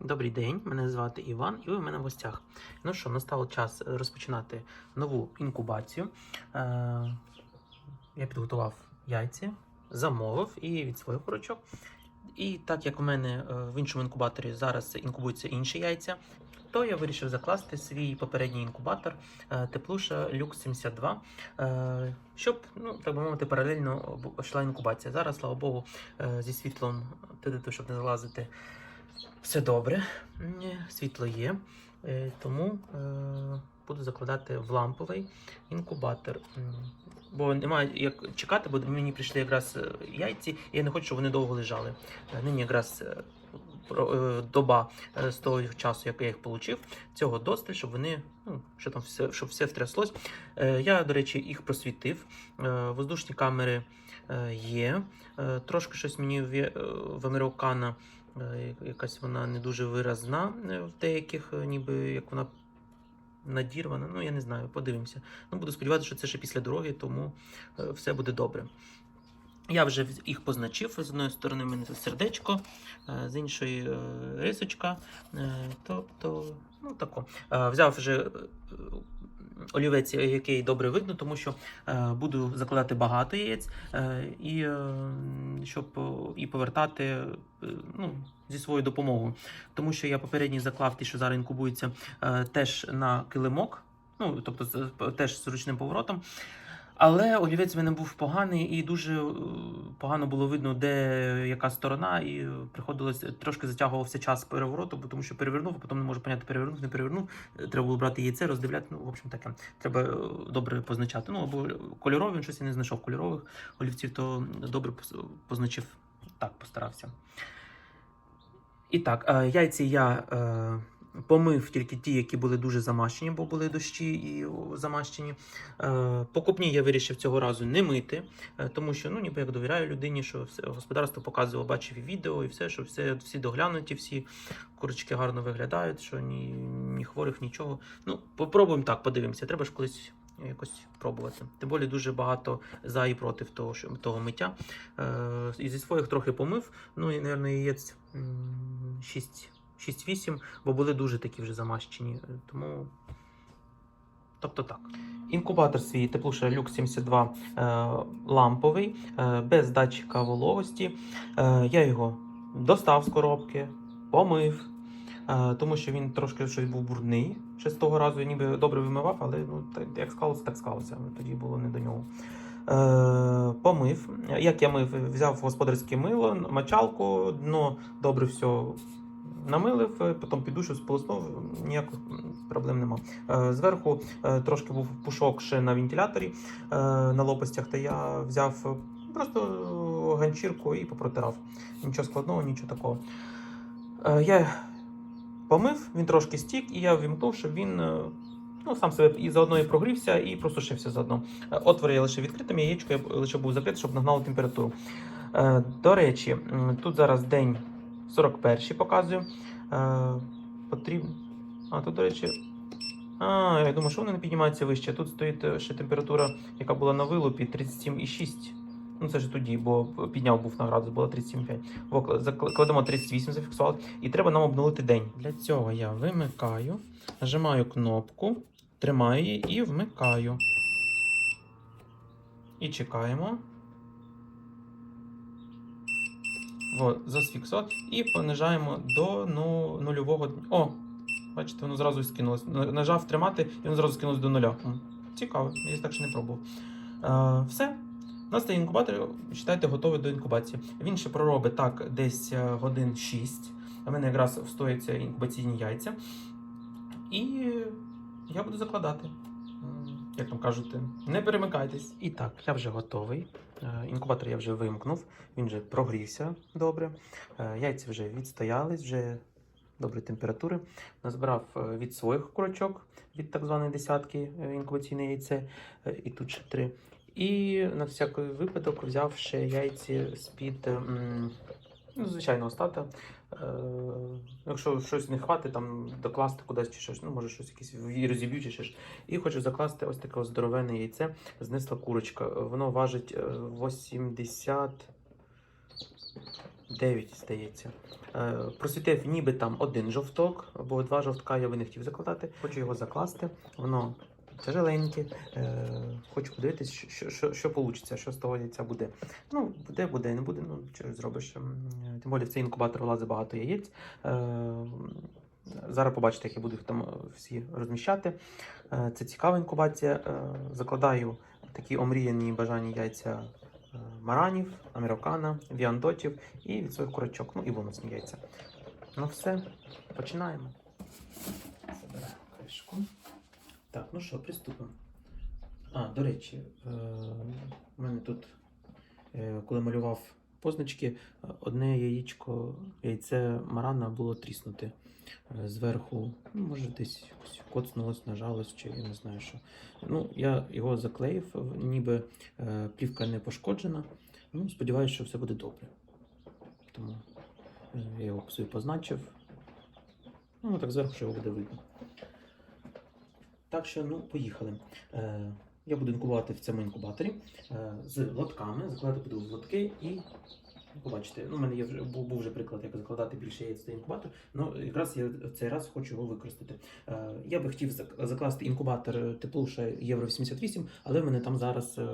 Добрий день, мене звати Іван, і ви в мене в гостях. Ну що, настав час розпочинати нову інкубацію. Е, я підготував яйці, замовив і від своїх курочок. І так як у мене е, в іншому інкубаторі зараз інкубуються інші яйця, то я вирішив закласти свій попередній інкубатор е, Теплуша Lux 72, е, щоб, ну, так би мовити, паралельно йшла інкубація. Зараз, слава Богу, зі світлом, щоб не залазити, все добре. Світло є, е, тому е, буду закладати в ламповий інкубатор. Бо немає як чекати, бо мені прийшли якраз е, яйці, і я не хочу, щоб вони довго лежали. Нині якраз доба з того часу, як я їх отримав, цього досталь, щоб вони, ну, що там все, щоб все втряслось. Я, до речі, їх просвітив. Воздушні камери є. Трошки щось мені в, Американа якась вона не дуже виразна е, в деяких, е, ніби як вона надірвана. Ну, я не знаю, подивимося. Ну, буду сподіватися, що це ще після дороги, тому е, все буде добре. Я вже їх позначив. З одної сторони, в мене сердечко, е, з іншої е, рисочка. Е, Тобто, ну тако. Е, Взяв вже е, олівець, який добре видно, тому що е, буду закладати багато яєць, е, і е, щоб і повертати ну, зі своєю допомогою. Тому що я попередній заклав ті, що зараз інкубуються, теж на килимок, ну тобто теж з ручним поворотом. Але олівець в мене був поганий і дуже е, погано було видно, де яка сторона, і е, приходилось трошки затягувався час перевороту, бо тому що перевернув, а потім не можу поняти, перевернув, не перевернув. Е, Треба було брати яйце, роздивляти. Ну, в общем, таке. Треба е, добре позначати. Ну, або кольорові, він щось я не знайшов кольорових олівців, то добре поз- позначив. Так, постарався. І так, е, яйці я е, помив тільки ті, які були дуже замащені, бо були дощі і замащені. Е, покупні я вирішив цього разу не мити, е, тому що ну, ніби як довіряю людині, що все господарство показувало, бачив і відео, і все, що все, всі доглянуті, всі курочки гарно виглядають, що ні, ні хворих, нічого. Ну, попробуємо так, подивимося. Треба ж колись. Якось пробувати. Тим більше дуже багато за і проти того, що, того миття. Е, і зі своїх трохи помив. Ну і, мабуть, яєць м, 6 6-8, бо були дуже такі вже замащені. Тому. Тобто так. Інкубатор свій теплуша Люк 72 е, ламповий, е, без датчика вологості. Е, я його достав з коробки, помив, тому що він трошки щось був брудний. Ще з того разу ніби добре вимивав, але ну, як склалося, так склалося. Тоді було не до нього. Помив. Як я мив, взяв господарське мило, мочалку, дно добре все намилив, е, потім під душу сполоснув, ніяких проблем нема. Е, Зверху е, трошки був пушок ще на вентиляторі на лопастях, та я взяв просто ганчірку і попротирав. Нічого складного, нічого такого. Я помив, він трошки стік, і я вімкнув, щоб він. Ну, сам себе і заодно і прогрівся, і просушився заодно. Отвори я лише відкритим, яєчко я лише був закритий, щоб нагнало температуру. До речі, тут зараз день 41 показую. Е, Потрібно. А, тут, до речі. А, я думаю, що воно не піднімається вище. Тут стоїть е, ще температура, яка була на вилупі 37,6. Ну, це ж тоді, бо підняв був на градус, було 37,5. Во, кла- Кладемо 38, зафіксували. І треба нам обнулити день. Для цього я вимикаю, нажимаю кнопку, тримаю її і вмикаю. І чекаємо. От, зафіксували. І понижаємо до ну, нульового. О! Бачите, воно зразу скинулось. Нажав тримати, і воно зразу скинулось до нуля. Цікаво, я так ще не пробував. Е, все. У нас цей інкубатор, вважайте, готовий до інкубації. Він ще проробить так десь е, годин 6. У мене якраз встояться інкубаційні яйця. І я буду закладати. Як там кажуть, не перемикайтесь. І так, я вже готовий. Е, Інкубатор я вже вимкнув, він вже прогрівся добре. Е, Яйця вже відстоялись, вже доброї температури. Назбирав е, від своїх курочок, від так званої десятки інкубаційне яйце, і тут ще три. І на всякий випадок взяв ще яйці з-під ну, звичайного стата. Е, якщо щось не хватить, там докласти кудись чи щось, ну може щось якесь і розіб'ю чи щось. І хочу закласти ось таке ось здоровенне яйце. Знесла курочка. Воно важить е, 80. 9, здається. Е, просвітив ніби там один жовток, або два жовтка я би не хотів закладати. Хочу його закласти. Воно тяжеленьке. Е, хочу подивитись, що, що, що, вийде, що з того яйця буде. Ну, буде, буде, не буде. Ну, що зробиш. Тим більше в цей інкубатор влазить багато яєць. Е, Зараз побачите, як я буду їх там е, всі розміщати. Це цікава інкубація. Закладаю такі омріяні бажані яйця маранів, американа, віандотів і від своїх курочок, ну і бонусні яйця. Ну все, починаємо. Забираємо кришку. Так, ну що, приступимо. А, до речі, е, у мене тут, е, коли малював позначки, е, одне яєчко, яйце марана було тріснуте е, зверху. Ну, може, десь коцнулось, нажалось, чи я не знаю що. Ну, я його заклеїв, ніби е, плівка не пошкоджена. Ну, сподіваюся, що все буде добре. Тому е, я його собі позначив. Ну, так зверху, що його буде видно. Так що, ну, поїхали. Е, я буду інкубувати в цьому інкубаторі е, з лотками. Закладати буду в лотки і побачите. Ну, у мене є вже був, був вже приклад, як закладати більше яєць цей інкубатор. Ну, якраз я в цей раз хочу його використати. Е, я би хотів закласти інкубатор теплуша Євро 88, але в мене там зараз е,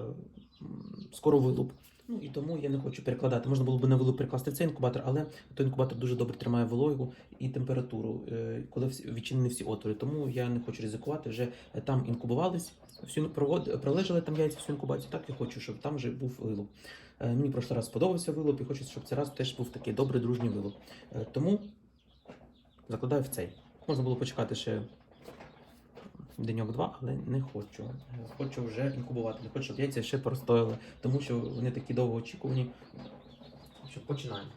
скоро вилуп. Ну і тому я не хочу перекладати. Можна було б на вилуп перекласти цей інкубатор, але той інкубатор дуже добре тримає вологу і температуру, е, коли відчинені всі отвори. Тому я не хочу ризикувати. Вже е, там інкубувались, всю провод, пролежали там яйця всю інкубацію. Так я хочу, щоб там вже був вилуп. Е, Мені прошлий раз сподобався вилуп і хочу, щоб цей раз теж був такий добрий дружній вилуп. Тому закладаю в цей. Можна було почекати ще деньок-два, але не хочу. Хочу вже інкубувати, не хочу, щоб яйця ще простояли, тому що вони такі довго очікувані. Що починаємо.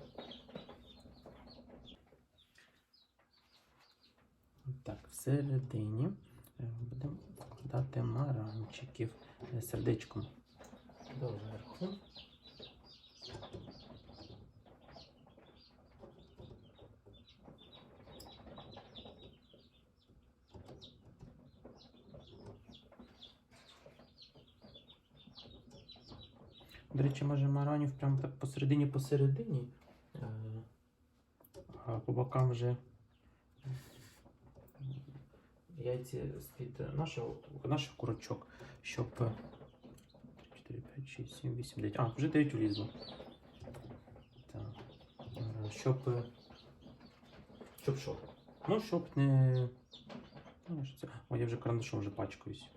Так, всередині е, будемо складати маранчиків е, сердечком доверху. До речі, може маранів прямо так посередині посередині, е, а по бокам вже яйці з-під нашого, наших курочок, щоб е, 4, 5, 6, 7, 8, 9. А, вже 9 улізло. Е, Щоб. е, Щоб що? Ну, щоб не. Ну? О, я вже карандашом вже пачкаюсь.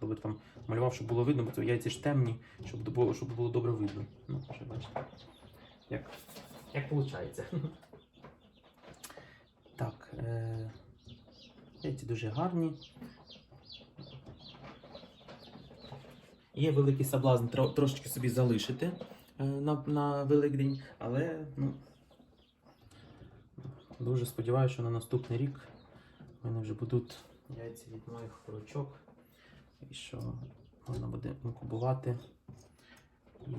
Коли там малював, щоб було видно, бо це яйця ж темні, щоб було, щоб було добре видно. Ну, вже бачите. Як, як виходить. Так. Е... Яйці дуже гарні. Є великий соблазн тро- трошечки собі залишити е, на, на Великдень, але ну, дуже сподіваюся, що на наступний рік в мене вже будуть яйця від моїх курочок. І що можна буде інкубувати і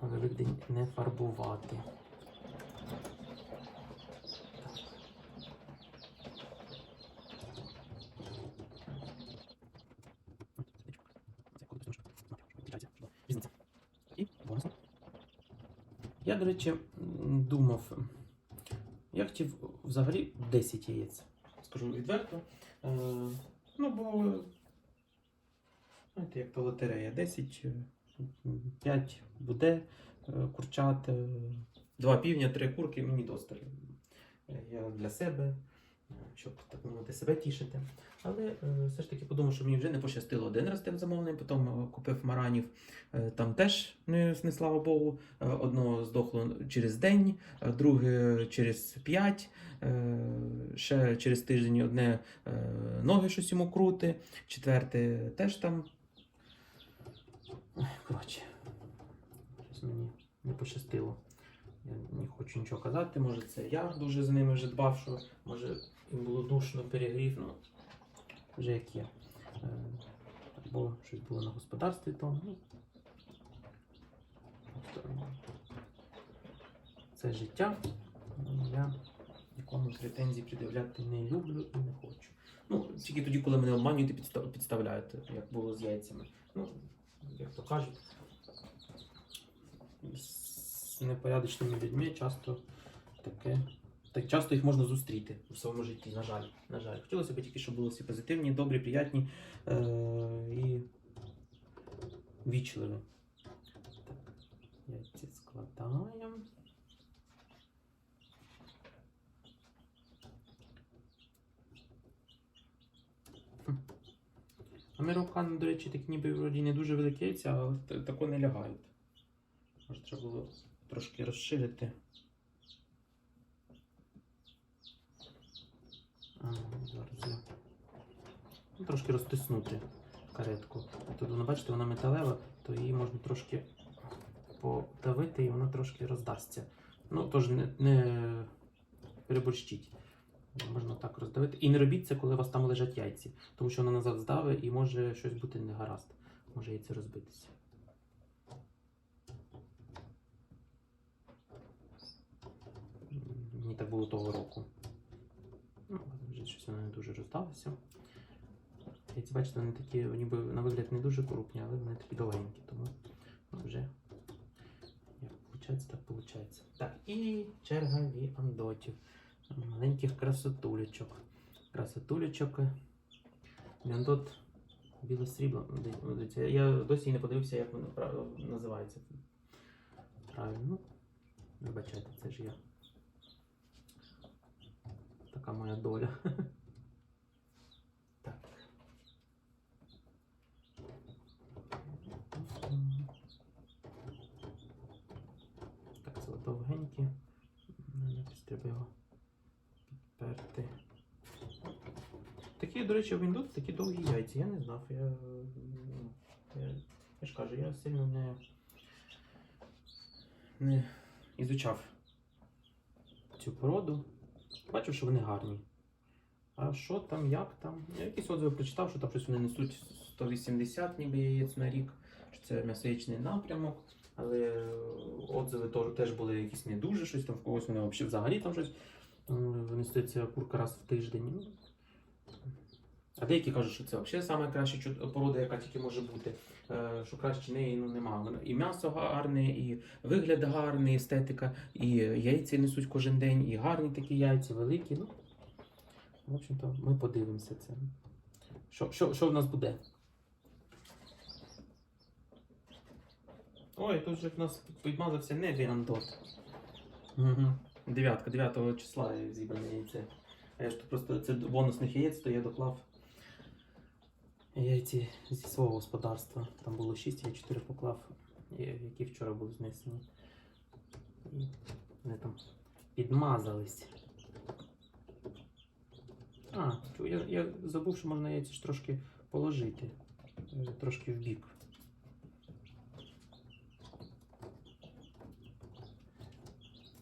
Великдень не фарбувати. Я, до речі, думав, я хотів взагалі 10 яєць. Скажу відверто. Е, ну, бо, знаєте, як то лотерея, 10, 5 буде е, курчат, 2 півня, 3 курки, мені досталь. Е, Я для себе, е, щоб так мовити, себе тішити. Але е, все ж таки подумав, що мені вже не пощастило один раз тим замовленням, потім е, купив маранів. Е, Там теж не, не слава Богу. Одно здохло через день, друге через п'ять, ще через тиждень одне ноги щось йому крути, четверте теж там. Коротше, щось мені не пощастило. Я не хочу нічого казати, може це я дуже за ними вже дбав, що може їм було душно, перегрів, ну вже як є. Е, Або щось було на господарстві, то ну, це життя. Я нікому претензій пред'являти не люблю і не хочу. Ну, тільки тоді, коли мене обманюють і підстав- підставляють, як було з яйцями. Ну, як то кажуть, з непорядочними людьми часто таке. Так часто їх можна зустріти у своєму житті, на жаль. На жаль. Хотілося б тільки, щоб були всі позитивні, добрі, приятні е- і вічливі. Так, яйці складаємо. Американи, до речі, такі ніби вроді не дуже великі яйця, але тако не лягають. Може, треба було трошки розширити. Зараз я. Ну, трошки розтиснути каретку. Тут вона, бачите, вона металева, то її можна трошки подавити і вона трошки роздасться. Ну, тож не, не переборщіть. Можна так роздавити. І не робіть це, коли у вас там лежать яйці, тому що вона назад здаве і може щось бути негаразд. Може яйце розбитися. Мені так було того року. Щось воно не дуже роздалося. Яйці, бачите, вони такі, ніби на вигляд не дуже крупні, але вони такі довгенькі, тому ну, вже як виходить, так виходить. Так, і черга віандотів. Маленьких красотулечок. Красотулечок. Віандот біле срібло. Я досі не подивився, як воно називається. Правильно. Вибачайте, це ж я. Така моя доля. Так. Так, це довгенькі. Ну, Якось треба його підперти. Такі, до речі, в індус такі довгі яйця. Я не знав. Я, ну, я, я ж кажу, я сильно не, не ізучав цю породу. Бачив, що вони гарні. А що там, як там? Я якісь отзиви прочитав, що там щось вони несуть 180 ніби яєць на рік, що це м'ясоячний напрямок. Але е, отзиви теж- були якісь не дуже, щось там в когось вони взагалі там щось. м, Несеться курка раз в тиждень. А деякі кажуть, що це взагалі саме краща чу- порода, яка тільки може бути. Е, Що краще неї ну, нема. І м'ясо гарне, і вигляд гарний, естетика, і яйця несуть кожен день, і гарні такі яйця, великі. Ну, в общем-то, ми подивимося це. Що, що, що в нас буде? Ой, тут же в нас підмазався не Віандот. Дев'ятка, 9 числа зібране яйце. А я ж тут просто це бонусних яєць, то я доклав яйці зі свого господарства. Там було 6, я 4 поклав, які вчора були знесені. І вони там підмазались. А, я, я забув, що можна яйця ж трошки положити. е, Трошки в бік.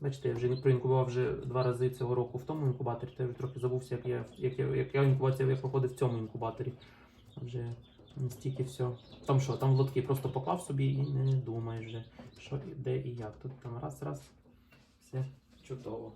Бачите, я вже проінкубував вже два рази цього року в тому інкубаторі, то я вже трохи забувся, як я, як я, як я інкубація я проходив в цьому інкубаторі. Вже настільки все. Там що, там лотки просто поклав собі і не думаєш вже, що де і як. Тут там раз, раз, все чудово.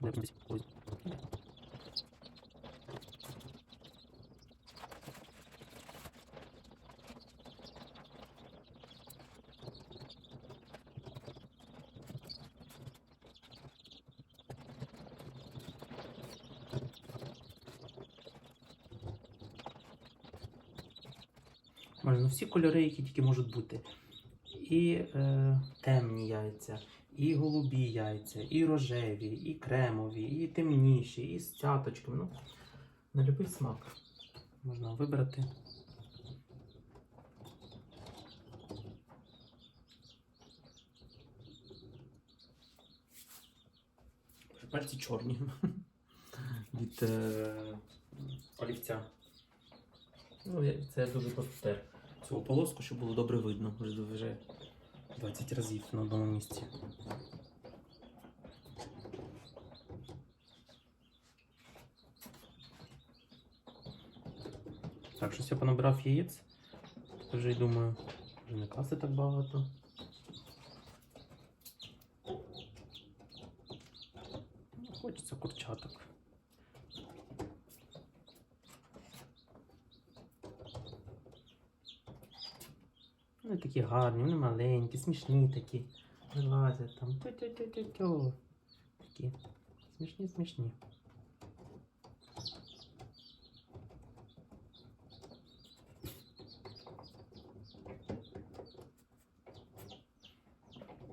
Можна всі кольори, які тільки можуть бути. І е, темні яйця, і голубі яйця, і рожеві, і кремові, і темніші, і з цяточками. Ну, на будь-який смак можна вибрати. Пальці чорні від е, олівця. Ну, це дуже просто цю полоску, щоб було добре видно. Вже, вже 20 разів на одному місці. Так, щось я понабирав яєць. Вже й думаю, Вже не класти так багато. Хочеться курчаток. Вони такі гарні, вони маленькі, смішні такі. Вилазять там. Тю-тю-тю-тю-тю. Такі смішні, смішні.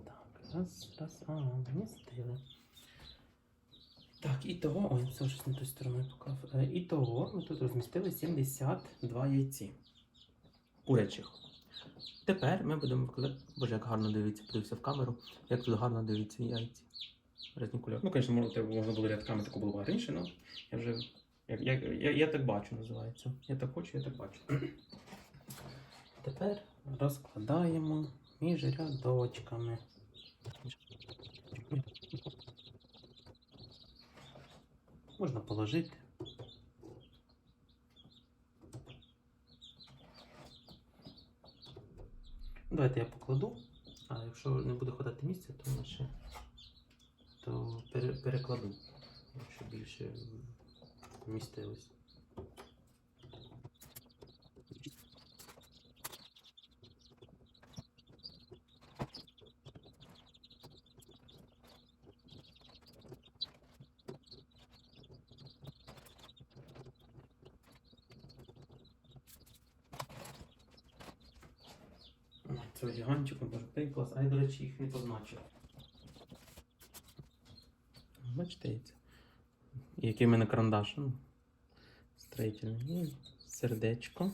Так, раз, раз, а, вмістили. Так, і того, ой, це щось не тою стороною поклав. Е, І того ми тут розмістили 72 яйці курячих. Тепер ми будемо викладати. Боже, як гарно дивиться, подивився в камеру, як тут гарно дивиться яйці. Різні кольори. Ну, звісно, можна, можна було рядками тако було раніше, але я вже. Я, я, я, я так бачу, називається. Я так хочу, я так бачу. Тепер розкладаємо між рядочками. Можна положити. Давайте я покладу, а якщо не буде хватати місця, то ми то пере, перекладу, щоб більше вмістилось. Ой, Це гігантчиком, боже, такий речі, їх не позначив. Бачите, Який в мене карандаш. Ну, строїтельний. Сердечко.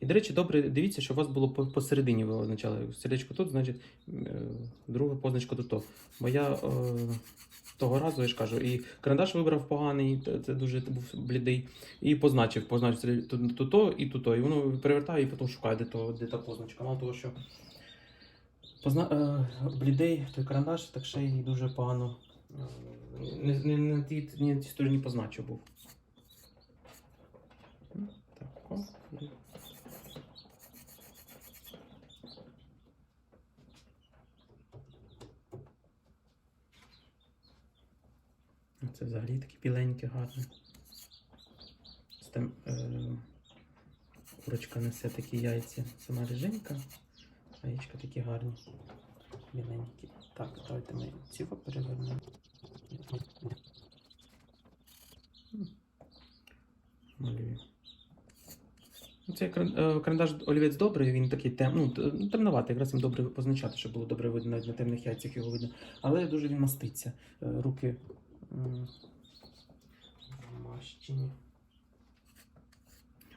І, до речі, добре, дивіться, що у вас було посередині ви означали. Сердечко тут, значить, е, друга позначка тут. Бо я е, того разу, я ж кажу, і карандаш вибрав поганий, це дуже був блідий. І позначив, позначив тут то і тут то. І воно перевертає і потім шукає, де, то, де та позначка. Мало того, що позна... е, блідий той карандаш, так ще й дуже погано. е, Не, не, не, на тій, не на тій позначив був. Так, Це взагалі такі біленькі, гарні. Там, е, курочка несе такі яйця. Сама реженька, а яєчка такі гарні. Біленькі. Так, давайте ми ці перевернемо. Малюю. Ну, Цей е, карандаш олівець добрий, він такий тем, ну, темноватий, якраз їм добре позначати, щоб було добре видно навіть на темних яйцях його видно. Але дуже він маститься. Е, Руки Мащені.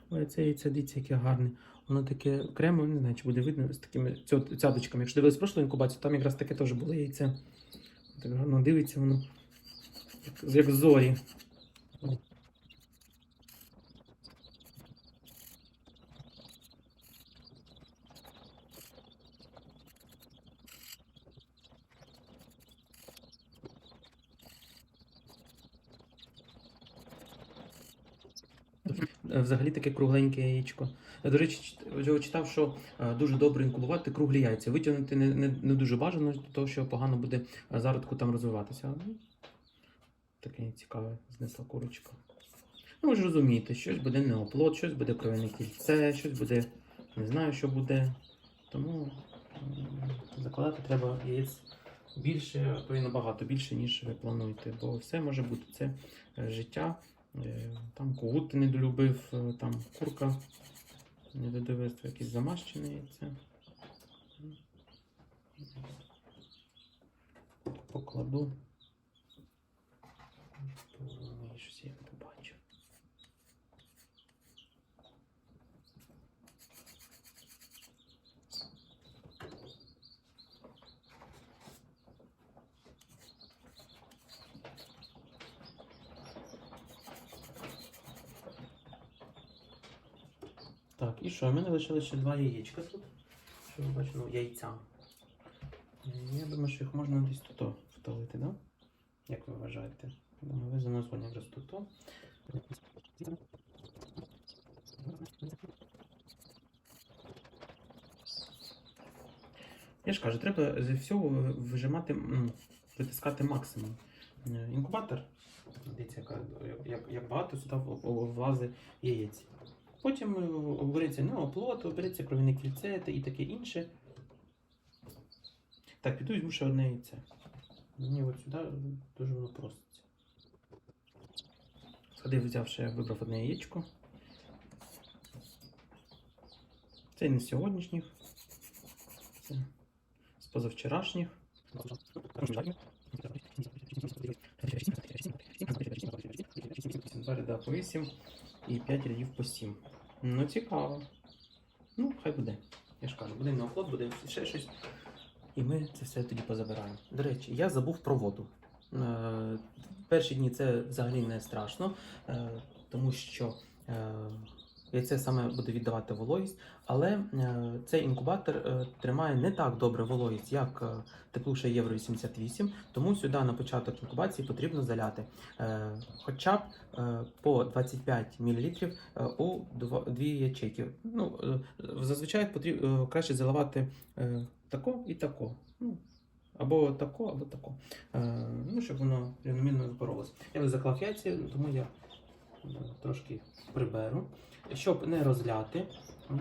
Ой, це яйце, дивіться, яке гарне. Воно таке окремо, не знаю, чи буде видно з такими цяточками. Якщо дивились прошлу інкубацію, там якраз таке теж було яйце. Так гарно дивиться воно. Як, як зорі. Е, Взагалі таке кругленьке яєчко. До речі, вже читав, що е, дуже добре інкубувати круглі яйця. Витягнути не, не, не дуже бажано, тому що погано буде е, зародку там розвиватися. Ну, Таке цікаве знесла курочка. Ну, ви ж розумієте, щось буде неоплод, щось буде кровяне кільце, щось буде, не знаю, що буде. Тому закладати треба яєць більше, то і набагато більше, ніж ви плануєте. Бо все може бути це е, життя. Е, Там когут не долюбив, е, там курка не додивився, якісь замащені яйце. Покладу. Ой, Щось я не побачив. Так, і що? У мене лишилося ще два яєчка тут. Що ви бачите, ну, яйця. Е, Я думаю, що їх можна десь тут втолити, да? Як ви вважаєте? Думаю, ви за названня якраз тут. Я ж кажу, треба з всього вижимати, витискати максимум. Е, Інкубатор, дивіться, як, як, як багато сюди влазить яєць. Потім е, обереться ну, оплот, обереться кров'яне кільце і таке інше. Так, піду візьму ще одне яйце. Мені от сюди дуже воно проситься. Сходив, взяв ще, вибрав одне яєчко. Це не з сьогоднішніх. Це з позавчорашніх. Ряда по 8 і 5 рядів по 7. Ну, цікаво. Ну, хай буде. Я ж кажу, буде на оплот, буде ще щось. І ми це все тоді позабираємо. До речі, я забув про воду. Е, перші дні це взагалі не страшно, е, тому що е, яйце саме буде віддавати вологість, але е, цей інкубатор е, тримає не так добре вологість, як е, теплуша Євро 88, тому сюди на початок інкубації потрібно заляти хоча б по 25 мл у дві ячейки. Ну, зазвичай потрібно краще заливати тако і тако. Ну, або тако, або тако. Ну, щоб воно рівномірно випаролося. Я вже заклав яйця, тому я трошки приберу. Щоб не розляти,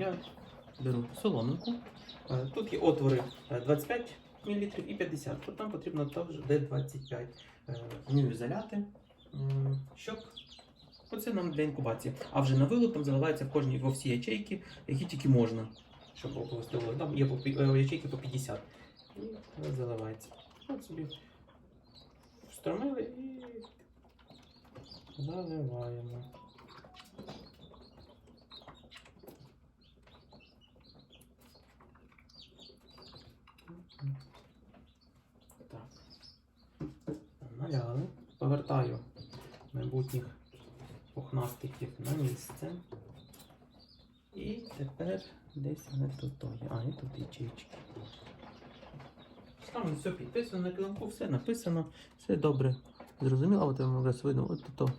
я беру соломинку. Е, Тут є отвори е, 25 мл і 50 Тут нам потрібно також де 25 Е, Вмію заляти, щоб оце нам для інкубації. А вже на вилут там заливається в кожній во всі ячейки, які тільки можна. Щоб оповістило. Там є е, ячейки по 50. І заливається. От собі встромили і заливаємо. Так. Наляли. Повертаю майбутніх пухнастиків на місце. І тепер десь не тут є. А, і тут ячейки. Там все підписано на килимку, все написано, все добре. Зрозуміло, от вам зараз видно, от тут.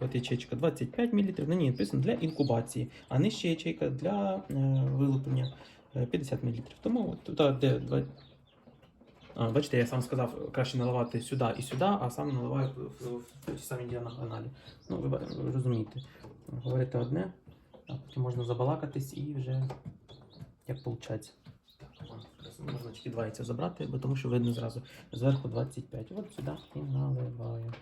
От ячейка 25 мл, на ній написано для інкубації, а нижча ячейка для е, вилуплення е, 50 мл. Тому от тут, де два- а, бачите, я сам сказав, краще наливати сюди і сюди, а сам наливаю в, ті самі діагоналі. Ну, ви, розумієте, говорити одне, а потім можна забалакатись і вже як виходить. Можна тільки два яйця забрати, бо тому що видно зразу зверху 25. От сюди і наливаю.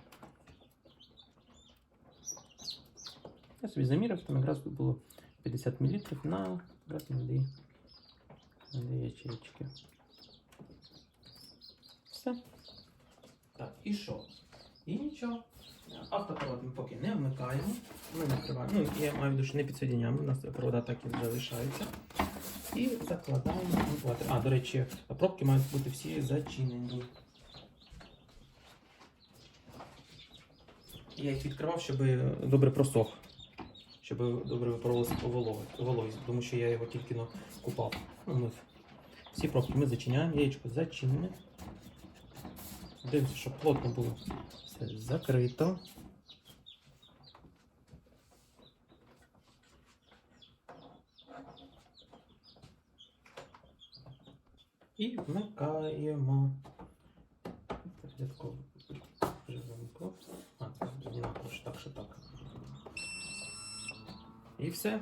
Я собі заміряв, там якраз було 50 мл на якраз на дві ячейки. Все. Так, і що? І нічого. Автопровод ми поки не вмикаємо. Ми накриваємо. Ну, я маю в що не підсоединяємо, у нас провода так і вже лишаються. І закладаємо інкубатор. А, до речі, пробки мають бути всі зачинені. Я їх відкривав, щоб добре просох. Щоб добре випарувалася вологість, тому що я його тільки купав. Ну, мив. Всі пробки ми зачиняємо, яєчко зачинене. Дивимося, щоб плотно було все закрито. І вмикаємо. Порядково приземку. А, не надо, так, що так. І все.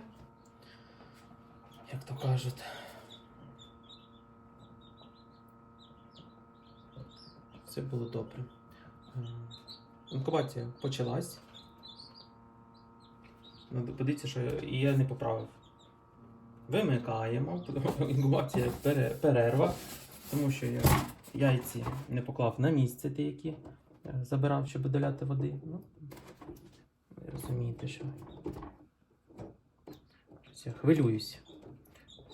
Як то кажуть. Все було добре. Е, Інкубація почалась. Надо подивитися, що я- не поправив. Вимикаємо, інкубація перерва, тому що я яйці не поклав на місце ті, які е, забирав, щоб доляти води. Ну, ви розумієте, що я хвилююсь.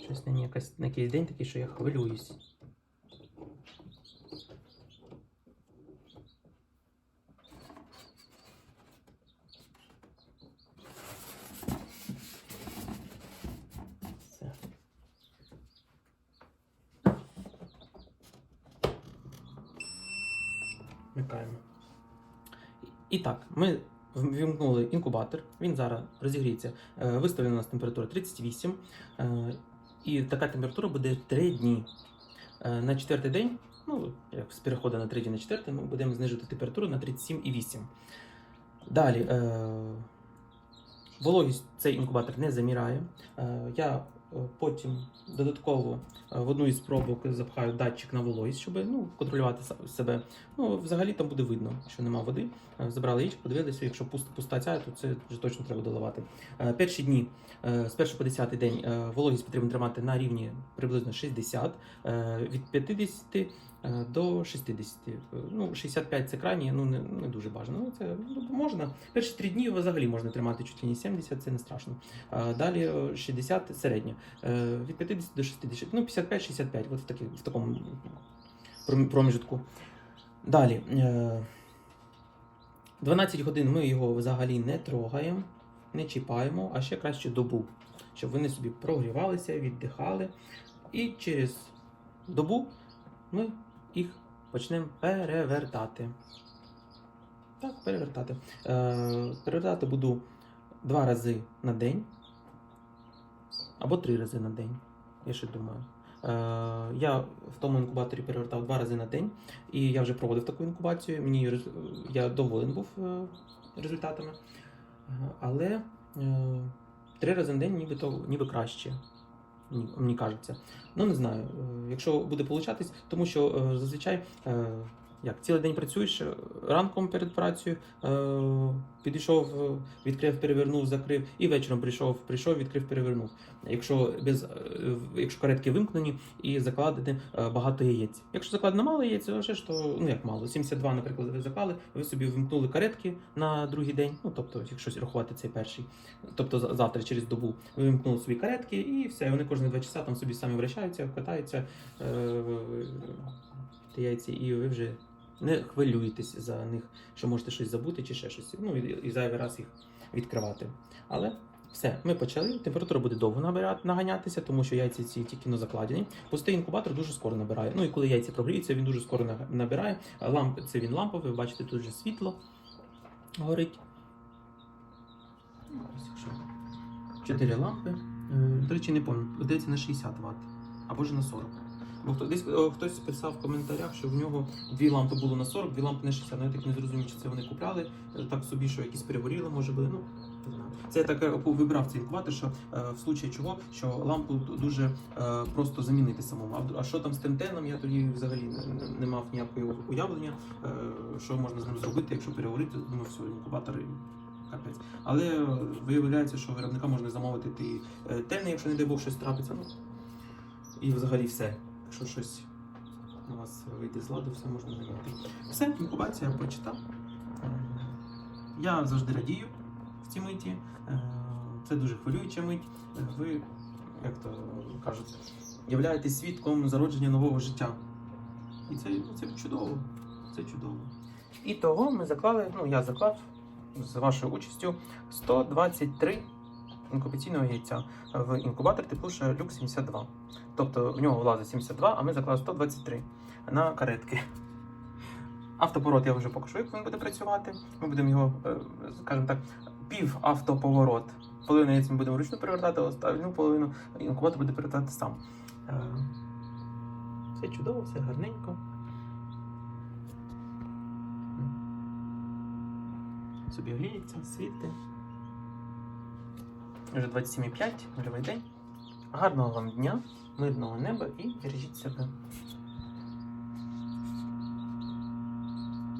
Щось на якийсь день такий, що я хвилююсь. Все. Вмикаємо. І так, ми вімкнули інкубатор, він зараз розігріється. Е, Виставлена у нас температура 38. е, І така температура буде 3 дні. Е, На четвертий день, ну, як з переходу на третій на четвертий, ми будемо знижувати температуру на 37,8. Далі, вологість цей інкубатор не заміряє. Я потім додатково е, в одну із пробок запхаю датчик на вологість, щоб ну, контролювати себе. Ну, взагалі там буде видно, що нема води. Е, Забрали яєчко, подивилися, якщо пуста, пуста ця, то це вже точно треба доливати. Е, Перші дні е, з 1 по 10 день е, вологість потрібно тримати на рівні приблизно 60, е, від 50 е, до 60. Е, Ну, 65 це крайні, ну не, не дуже бажано. Ну, це ну, можна. Перші три дні взагалі можна тримати чуть не 70, це не страшно. Далі е, 60 середнє. Е, Від 50 до 60, ну 55-65, от в, такі, в такому пром- проміжутку. Далі. е, 12 годин ми його взагалі не трогаємо, не чіпаємо, а ще краще добу, щоб вони собі прогрівалися, віддихали. І через добу ми їх почнемо перевертати. Так, перевертати. Е, перевертати буду два рази на день або три рази на день. Я ще думаю. Е, я в тому інкубаторі перевертав два рази на день, і я вже проводив таку інкубацію. Мені я доволен був е, результатами. Е, Але е, три рази на день нібито ніби краще. Ні- Мені кажеться. Ну не знаю, е, якщо буде получатись, тому що е, зазвичай е, як цілий день працюєш е, ранком перед працею, е, підійшов, е, відкрив, перевернув, закрив, і вечором прийшов, прийшов, відкрив, перевернув. Якщо без е, якщо каретки вимкнені і закладені е, багато яєць. Якщо закладено мало яєць, то ж то ну як мало, 72, наприклад, ви заклали, ви собі вимкнули каретки на другий день. Ну тобто, якщо рахувати цей перший, тобто за- завтра через добу ви вимкнули свої каретки і все. Вони кожні два часа там собі самі вращаються, катаються е, яйці, і ви вже не хвилюєтесь за них, що можете щось забути чи ще щось. Ну і, і зайвий раз їх відкривати. Але все, ми почали. Температура буде довго набирати, наганятися, тому що яйця ці тільки но закладені. Пустий інкубатор дуже скоро набирає. Ну і коли яйця прогріються, він дуже скоро набирає. Ламп, це він ламповий, ви бачите, тут вже світло горить. Чотири лампи. Е, До речі, не пам'ятаю, здається на 60 Вт або ж на 40. Бо хто, десь хтось писав в коментарях, що в нього дві лампи було на 40, дві лампи на 60. Ну я так не зрозумів, чи це вони купляли е, так собі, що якісь перегоріли, може були. Ну, не знаю. Це я так е, вибрав цей інкубатор, що е, в случаї чого, що лампу дуже е, просто замінити самому. А, а що там з тентеном, я тоді взагалі не, не- мав ніякого уявлення, е, що можна з ним зробити, якщо перегоріти, думаю, все, інкубатор капець. Але е, виявляється, що виробника можна замовити е, тени, якщо не дай Бог щось трапиться. Ну, і взагалі все. Якщо щось у вас вийде з ладу, все можна замінити. Все, інкубація прочитав. Е, Я завжди радію в цій миті. Е, Це дуже хвилююча мить. Е, Ви, як то кажуть, являєтесь свідком зародження нового життя. І це, це чудово. Це чудово. І того ми заклали, ну я заклав з вашою участю 123 інкубаційного яйця в інкубатор теплуша Люк 72. Тобто в нього влазить 72, а ми заклали 123 на каретки. Автоповорот я вже покажу, як він буде працювати. Ми будемо його, е, скажімо так, пів автоповорот. Половину яєць ми будемо вручну перевертати, остальну половину інкубатор буде перевертати сам. Е, Все чудово, все гарненько. Собі гріється, світи. Вже 27,5, нульовий день. Гарного вам дня, мирного неба і бережіть себе.